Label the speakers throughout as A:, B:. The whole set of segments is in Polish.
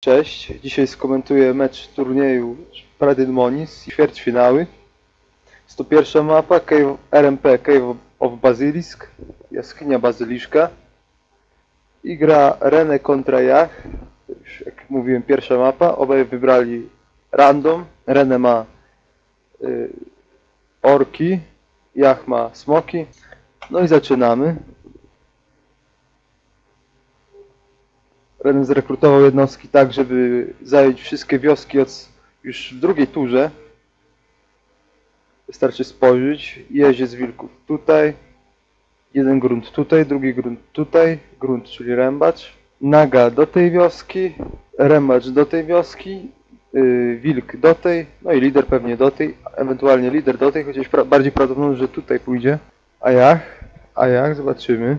A: Cześć, dzisiaj skomentuję mecz turnieju Pride in Monis i ćwierćfinały. Jest to pierwsza mapa Cave, RMP Cave of Basilisk, jaskinia Bazyliszka. I gra Rene kontra Jach. Już jak mówiłem, pierwsza mapa. Obaj wybrali random. Rene ma y, orki, Jach ma smoki. No i zaczynamy. Ren zrekrutował jednostki tak, żeby zająć wszystkie wioski od, już w drugiej turze. Wystarczy spojrzeć. Jeździe z wilków tutaj. Jeden grunt tutaj, drugi grunt tutaj. Grunt, czyli rębacz. Naga do tej wioski. Rębacz do tej wioski. Yy, wilk do tej. No i lider pewnie do tej. Ewentualnie lider do tej, chociaż pra bardziej prawdopodobne, że tutaj pójdzie. A jak? A jak? Zobaczymy.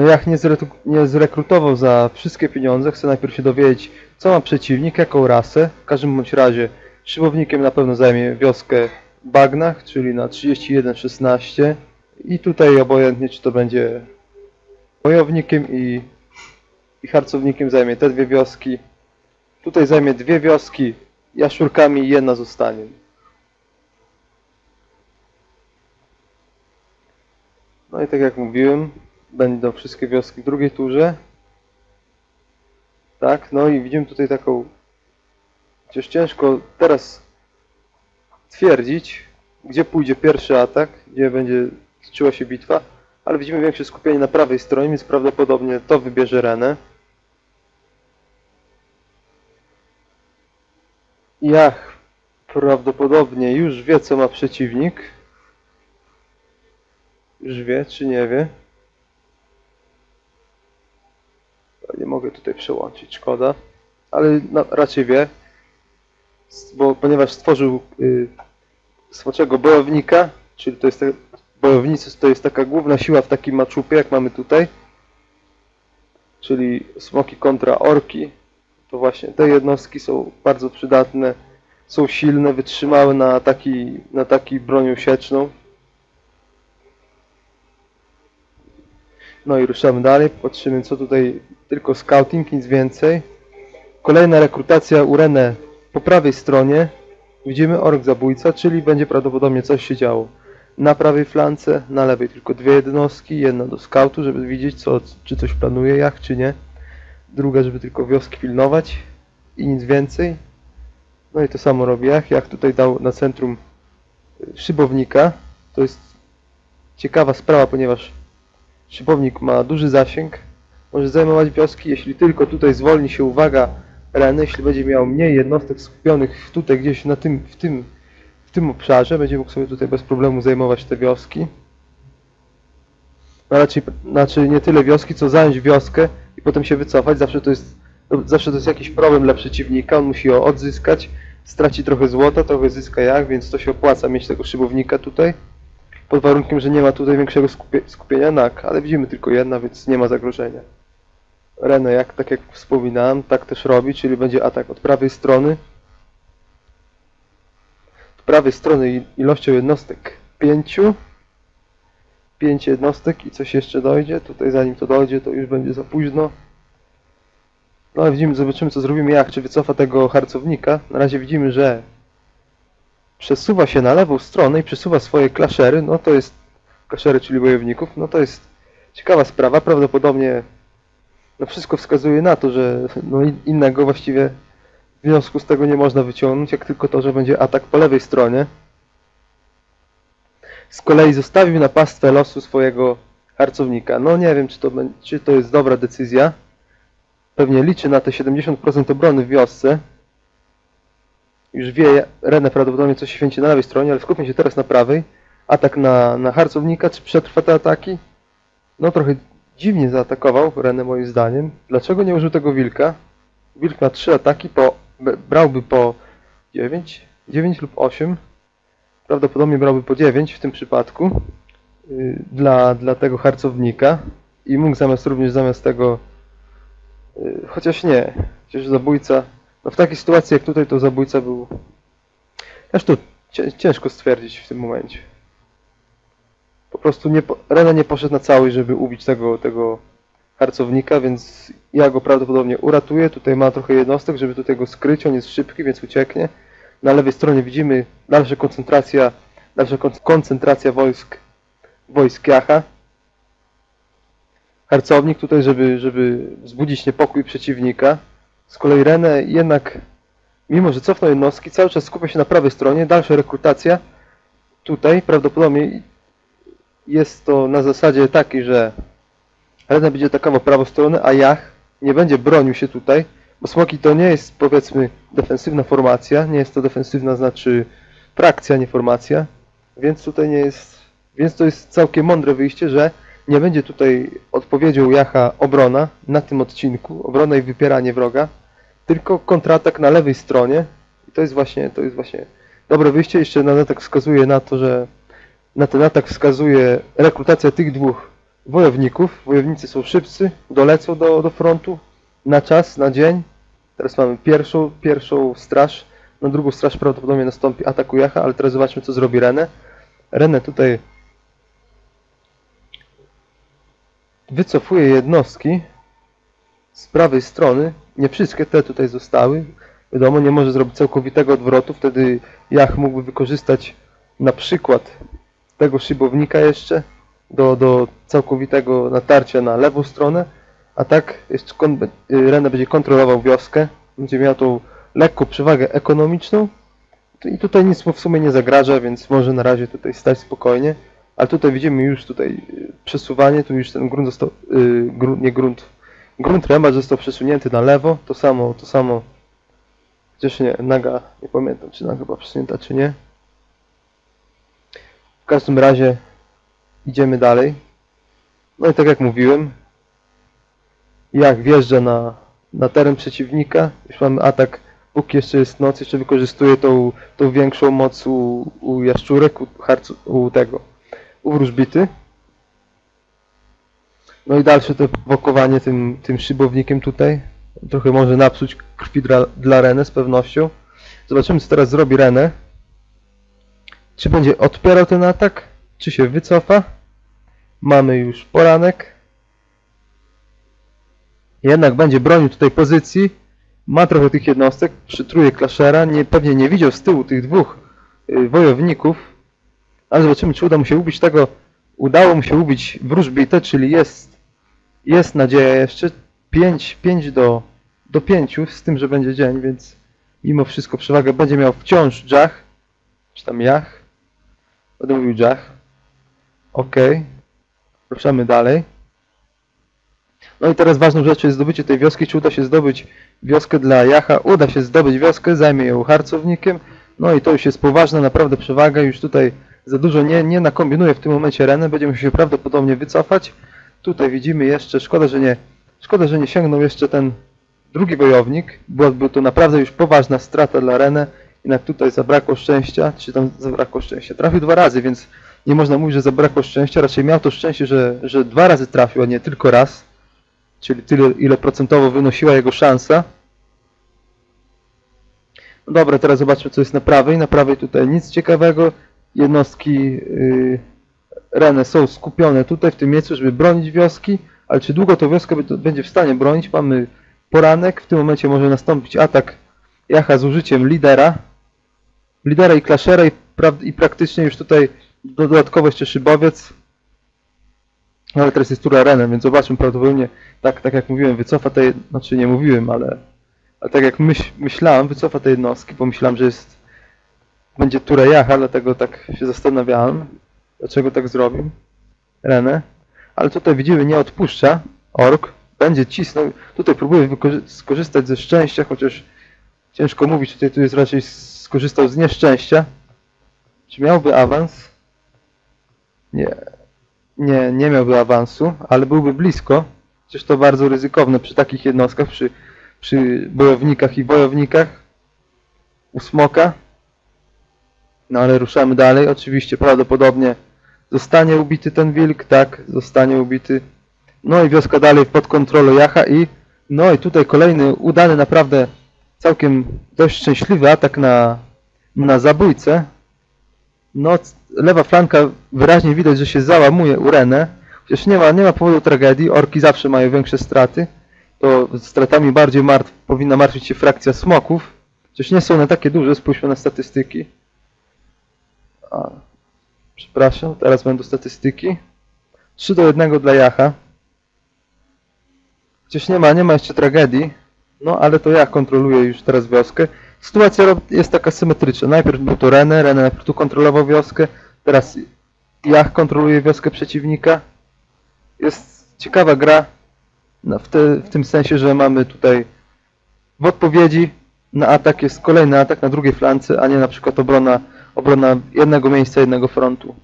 A: No jak nie, zretu- nie zrekrutował za wszystkie pieniądze, chcę najpierw się dowiedzieć, co ma przeciwnik, jaką rasę. W każdym bądź razie szybownikiem na pewno zajmie wioskę Bagnach, czyli na 31-16. I tutaj obojętnie, czy to będzie wojownikiem i, i harcownikiem zajmie te dwie wioski. Tutaj zajmie dwie wioski, jaszczurkami jedna zostanie. No i tak jak mówiłem, będą wszystkie wioski w drugiej turze. Tak, no i widzimy tutaj taką, chociaż ciężko teraz twierdzić, gdzie pójdzie pierwszy atak, gdzie będzie toczyła się bitwa, ale widzimy większe skupienie na prawej stronie, więc prawdopodobnie to wybierze Renę. Jach prawdopodobnie już wie, co ma przeciwnik. Już wie, czy nie wie. Nie mogę tutaj przełączyć, szkoda. Ale no, raczej wie. Bo, ponieważ stworzył y, smoczego bojownika, czyli to jest te, bojownicy to jest taka główna siła w takim maczupie, jak mamy tutaj. Czyli smoki kontra orki. To właśnie te jednostki są bardzo przydatne. Są silne, wytrzymałe na ataki, na ataki bronią sieczną. No i ruszamy dalej, patrzymy co tutaj, tylko scouting, nic więcej. Kolejna rekrutacja u Renę po prawej stronie. Widzimy ork zabójca, czyli będzie prawdopodobnie coś się działo. Na prawej flance, na lewej tylko dwie jednostki, jedna do scoutu, żeby widzieć co, czy coś planuje jak, czy nie. Druga, żeby tylko wioski pilnować i nic więcej. No i to samo robi jak, jak tutaj dał na centrum y, szybownika. To jest ciekawa sprawa, ponieważ Szybownik ma duży zasięg, może zajmować wioski, jeśli tylko tutaj zwolni się uwaga Reny, jeśli będzie miał mniej jednostek skupionych tutaj gdzieś na tym, w tym, w tym obszarze, będzie mógł sobie tutaj bez problemu zajmować te wioski. No raczej, znaczy nie tyle wioski, co zająć wioskę i potem się wycofać, zawsze to jest, zawsze to jest jakiś problem dla przeciwnika, on musi ją odzyskać, straci trochę złota, trochę zyska jak, więc to się opłaca mieć tego szybownika tutaj. Pod warunkiem, że nie ma tutaj większego skupie, skupienia nak, ale widzimy tylko jedna, więc nie ma zagrożenia. Renę, jak, tak jak wspominałem, tak też robi, czyli będzie atak od prawej strony. Od prawej strony ilością jednostek pięciu. Pięć jednostek i coś jeszcze dojdzie. Tutaj zanim to dojdzie, to już będzie za późno. No ale widzimy, zobaczymy co zrobimy jak, czy wycofa tego harcownika. Na razie widzimy, że przesuwa się na lewą stronę i przesuwa swoje klaszery, no to jest klaszery, czyli wojowników, no to jest ciekawa sprawa, prawdopodobnie no wszystko wskazuje na to, że no in- innego właściwie wniosku z tego nie można wyciągnąć, jak tylko to, że będzie atak po lewej stronie. Z kolei zostawił na pastwę losu swojego harcownika. No nie wiem, czy to, czy to jest dobra decyzja. Pewnie liczy na te 70% obrony w wiosce już wie, Renę prawdopodobnie coś święci na lewej stronie, ale skupmy się teraz na prawej. Atak na, na harcownika, czy przetrwa te ataki? No trochę dziwnie zaatakował Renę moim zdaniem. Dlaczego nie użył tego wilka? Wilk ma 3 ataki, po, brałby po 9, 9 lub 8. Prawdopodobnie brałby po 9 w tym przypadku yy, dla, dla tego harcownika i mógł zamiast również zamiast tego yy, chociaż nie, chociaż zabójca no w takiej sytuacji jak tutaj to zabójca był... Tu cię- ciężko stwierdzić w tym momencie. Po prostu nie, Rena nie poszedł na całość, żeby ubić tego, tego harcownika, więc ja go prawdopodobnie uratuję. Tutaj ma trochę jednostek, żeby tutaj go skryć. On jest szybki, więc ucieknie. Na lewej stronie widzimy dalsza koncentracja, dalsza kon- koncentracja wojsk, wojsk Jacha. Harcownik tutaj, żeby, żeby wzbudzić niepokój przeciwnika. Z kolei Renę jednak, mimo że cofnął jednostki, cały czas skupia się na prawej stronie. Dalsza rekrutacja tutaj prawdopodobnie jest to na zasadzie takiej, że Renę będzie atakował prawą stronę, a Jach nie będzie bronił się tutaj, bo Smoki to nie jest powiedzmy defensywna formacja, nie jest to defensywna znaczy frakcja, nie formacja, więc tutaj nie jest, więc to jest całkiem mądre wyjście, że nie będzie tutaj odpowiedzią Jacha obrona na tym odcinku, obrona i wypieranie wroga, tylko kontratak na lewej stronie. I to jest właśnie, to jest właśnie dobre wyjście, jeszcze na atak wskazuje na to, że na ten atak wskazuje rekrutacja tych dwóch wojowników. Wojownicy są szybcy, dolecą do, do frontu na czas, na dzień. Teraz mamy pierwszą, pierwszą straż. Na drugą straż prawdopodobnie nastąpi atak Ujacha, ale teraz zobaczmy co zrobi Renę. Renę tutaj wycofuje jednostki z prawej strony. Nie wszystkie te tutaj zostały. Wiadomo, nie może zrobić całkowitego odwrotu. Wtedy Jach mógłby wykorzystać na przykład tego szybownika jeszcze do, do całkowitego natarcia na lewą stronę, a tak y, Renę będzie kontrolował wioskę, będzie miał tą lekką przewagę ekonomiczną. I tutaj nic mu w sumie nie zagraża, więc może na razie tutaj stać spokojnie, ale tutaj widzimy już tutaj y, przesuwanie, tu już ten grunt został, y, grunt, nie grunt, grunt został przesunięty na lewo, to samo, to samo, chociaż nie, Naga, nie pamiętam czy Naga była przesunięta czy nie. Każdym razie idziemy dalej. No i tak jak mówiłem, jak wjeżdża na, na teren przeciwnika, już mamy atak, póki jeszcze jest noc, jeszcze wykorzystuje tą, tą większą moc u, u jaszczurek, u, u tego, u wróżbity. No i dalsze to wokowanie tym, tym szybownikiem tutaj. Trochę może napsuć krwi dla, dla Renę z pewnością. Zobaczymy co teraz zrobi Renę. Czy będzie odpierał ten atak? Czy się wycofa? Mamy już poranek. Jednak będzie bronił tutaj pozycji. Ma trochę tych jednostek. Przytruje Clashera. Nie, pewnie nie widział z tyłu tych dwóch y, wojowników. Ale zobaczymy, czy uda mu się ubić tego. Udało mu się ubić wróżbitę, czyli jest, jest nadzieja jeszcze. 5, 5 do, do 5, z tym, że będzie dzień, więc mimo wszystko przewagę będzie miał wciąż Jach. Czy tam Jach. Będę mówił Jach. Ok. Ruszamy dalej. No i teraz ważną rzeczą jest zdobycie tej wioski. Czy uda się zdobyć wioskę dla Jacha? Uda się zdobyć wioskę, zajmie ją harcownikiem. No i to już jest poważna naprawdę przewaga. Już tutaj za dużo nie, nie nakombinuje w tym momencie Renę. Będzie musiał się prawdopodobnie wycofać. Tutaj widzimy jeszcze, szkoda, że nie, szkoda, że nie sięgnął jeszcze ten drugi wojownik. Byłaby to naprawdę już poważna strata dla Renę. Jednak tutaj zabrakło szczęścia, czy tam zabrakło szczęścia. Trafił dwa razy, więc nie można mówić, że zabrakło szczęścia. Raczej miał to szczęście, że, że dwa razy trafił, a nie tylko raz. Czyli tyle, ile procentowo wynosiła jego szansa. No dobra, teraz zobaczmy, co jest na prawej. Na prawej tutaj nic ciekawego. Jednostki yy, Rene są skupione tutaj w tym miejscu, żeby bronić wioski. Ale czy długo tą wioskę by- będzie w stanie bronić? Mamy poranek. W tym momencie może nastąpić atak Jacha z użyciem lidera. Lidera i Clashera i, pra- i praktycznie już tutaj dodatkowo jeszcze szybowiec. Ale teraz jest tura Renem, więc zobaczmy prawdopodobnie, tak, tak jak mówiłem, wycofa te, znaczy nie mówiłem, ale, ale tak jak myśl, myślałem, wycofa te jednostki, bo myślałem, że jest, będzie tura Jacha, dlatego tak się zastanawiałem, dlaczego tak zrobił Renę. Ale tutaj widzimy, nie odpuszcza, Ork, będzie cisnął, tutaj wykorzy- skorzystać ze szczęścia, chociaż ciężko mówić, tutaj tu jest raczej skorzystał z nieszczęścia. Czy miałby awans? Nie, nie, nie miałby awansu, ale byłby blisko. Przecież to bardzo ryzykowne przy takich jednostkach, przy, przy bojownikach i wojownikach. U smoka. No ale ruszamy dalej. Oczywiście prawdopodobnie zostanie ubity ten wilk, tak, zostanie ubity. No i wioska dalej pod kontrolą Jacha i no i tutaj kolejny udany naprawdę całkiem dość szczęśliwy atak na, na zabójcę. No, lewa flanka wyraźnie widać, że się załamuje u Renę. Przecież nie ma, nie ma powodu tragedii, orki zawsze mają większe straty. To stratami bardziej martw, powinna martwić się frakcja smoków. Przecież nie są one takie duże, spójrzmy na statystyki. A, przepraszam, teraz będą statystyki. 3 do 1 dla Jacha. Przecież nie ma, nie ma jeszcze tragedii. No ale to Jach kontroluje już teraz wioskę. Sytuacja jest taka symetryczna. Najpierw był to René, René najpierw tu kontrolował wioskę. Teraz Jach kontroluje wioskę przeciwnika. Jest ciekawa gra no, w, te, w tym sensie, że mamy tutaj w odpowiedzi na atak jest kolejny atak na drugiej flance, a nie na przykład obrona, obrona jednego miejsca, jednego frontu.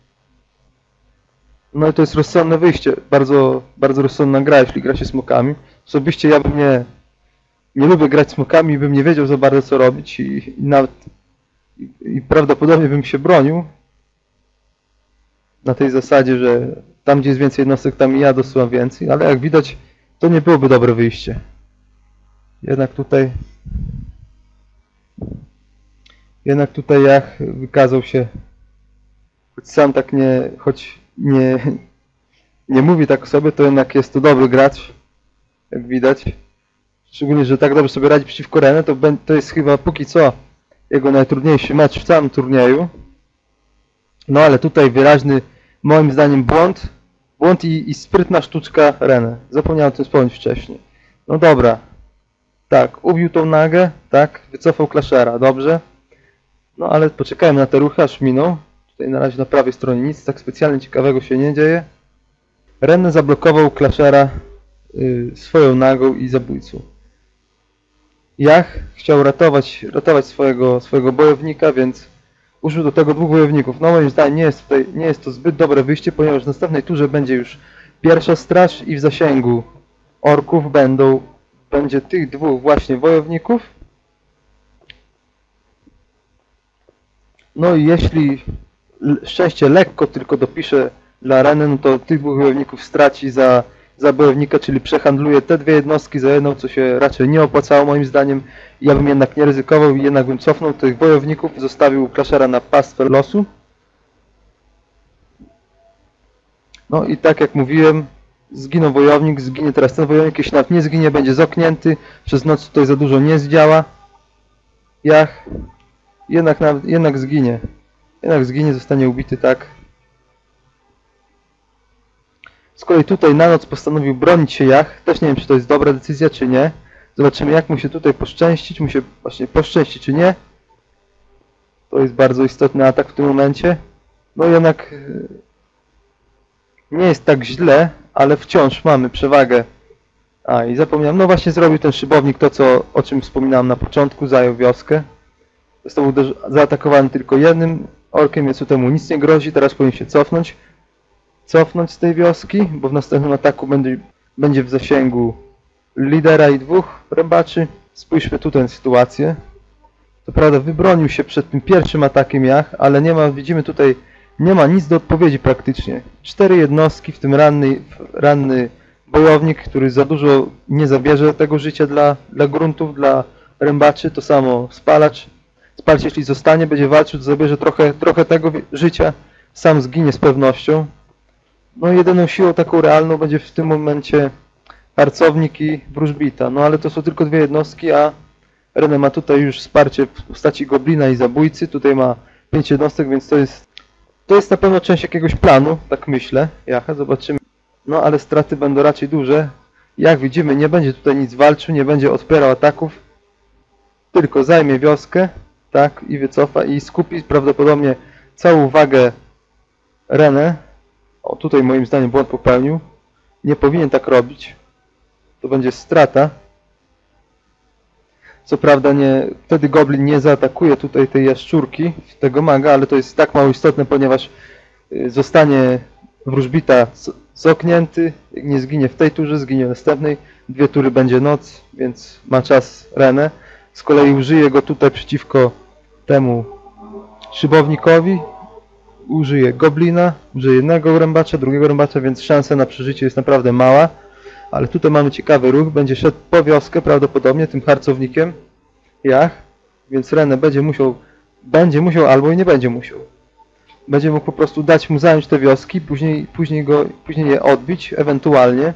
A: No i to jest rozsądne wyjście. Bardzo, bardzo rozsądna gra, jeśli gra się smokami. Osobiście ja bym nie, nie lubię grać smokami bym nie wiedział za bardzo co robić i, i nawet i, i prawdopodobnie bym się bronił na tej zasadzie, że tam gdzie jest więcej jednostek, tam i ja dosyłam więcej, ale jak widać to nie byłoby dobre wyjście. Jednak tutaj jednak tutaj Jach wykazał się choć sam tak nie, choć nie, nie mówi tak o sobie, to jednak jest to dobry gracz, jak widać. Szczególnie, że tak dobrze sobie radzi przeciwko René, to, to jest chyba póki co jego najtrudniejszy mecz w całym turnieju. No ale tutaj wyraźny, moim zdaniem, błąd. Błąd i, i sprytna sztuczka René. Zapomniałem o tym wspomnieć wcześniej. No dobra. Tak, ubił tą nagę, tak, wycofał Clashera, dobrze. No ale poczekajmy na te ruchy, aż miną. Tutaj na razie na prawej stronie nic tak specjalnie ciekawego się nie dzieje. René zablokował Clashera y, swoją nagą i zabójcą. Jach chciał ratować, ratować swojego, swojego bojownika, więc użył do tego dwóch wojowników. No moim zdaniem nie jest, tutaj, nie jest to zbyt dobre wyjście, ponieważ w następnej turze będzie już pierwsza straż i w zasięgu orków będą, będzie tych dwóch właśnie wojowników. No i jeśli szczęście lekko tylko dopisze dla Reny, no to tych dwóch wojowników straci za, za bojownika, czyli przehandluje te dwie jednostki za jedną, co się raczej nie opłacało moim zdaniem. Ja bym jednak nie ryzykował i jednak bym cofnął tych wojowników, zostawił Clashera na pastwę losu. No i tak jak mówiłem, zginął wojownik, zginie teraz ten wojownik, jeśli nawet nie zginie, będzie zoknięty, przez noc tutaj za dużo nie zdziała. Jach jednak, jednak zginie. Jednak zginie, zostanie ubity tak. Z kolei tutaj na noc postanowił bronić się Jach. Też nie wiem, czy to jest dobra decyzja, czy nie. Zobaczymy, jak mu się tutaj poszczęścić. Mu się właśnie poszczęści, czy nie. To jest bardzo istotny atak w tym momencie. No jednak e, nie jest tak źle, ale wciąż mamy przewagę. A i zapomniałem, no właśnie zrobił ten szybownik to, co, o czym wspominałem na początku, zajął wioskę. Został zaatakowany tylko jednym orkiem, więc tutaj mu nic nie grozi. Teraz powinien się cofnąć. Cofnąć z tej wioski, bo w następnym ataku będzie, będzie w zasięgu lidera i dwóch rębaczy. Spójrzmy tutaj na sytuację. To prawda, wybronił się przed tym pierwszym atakiem Jach, ale nie ma, widzimy tutaj, nie ma nic do odpowiedzi praktycznie. Cztery jednostki, w tym ranny, ranny bojownik, który za dużo nie zabierze tego życia dla, dla gruntów, dla rębaczy. To samo spalacz. Spalacz jeśli zostanie, będzie walczył, to zabierze trochę, trochę tego życia. Sam zginie z pewnością. No jedyną siłą taką realną będzie w tym momencie harcownik i wróżbita. No ale to są tylko dwie jednostki, a René ma tutaj już wsparcie w postaci goblina i zabójcy. Tutaj ma pięć jednostek, więc to jest to jest na pewno część jakiegoś planu, tak myślę. Jacha, zobaczymy. No ale straty będą raczej duże. Jak widzimy, nie będzie tutaj nic walczył, nie będzie odpierał ataków. Tylko zajmie wioskę, tak, i wycofa i skupi prawdopodobnie całą uwagę René. O, tutaj moim zdaniem błąd popełnił. Nie powinien tak robić. To będzie strata. Co prawda nie, wtedy goblin nie zaatakuje tutaj tej jaszczurki, tego maga, ale to jest tak mało istotne, ponieważ y, zostanie wróżbita zoknięty, nie zginie w tej turze, zginie w następnej, dwie tury będzie noc, więc ma czas Renę. Z kolei użyje go tutaj przeciwko temu szybownikowi, użyje goblina, użyje jednego rębacza, drugiego rębacza, więc szansa na przeżycie jest naprawdę mała. Ale tutaj mamy ciekawy ruch, będzie szedł po wioskę prawdopodobnie tym harcownikiem, Jach, więc René będzie musiał, będzie musiał albo i nie będzie musiał. będzie mógł po prostu dać mu zająć te wioski, później, później, go, później je odbić, ewentualnie.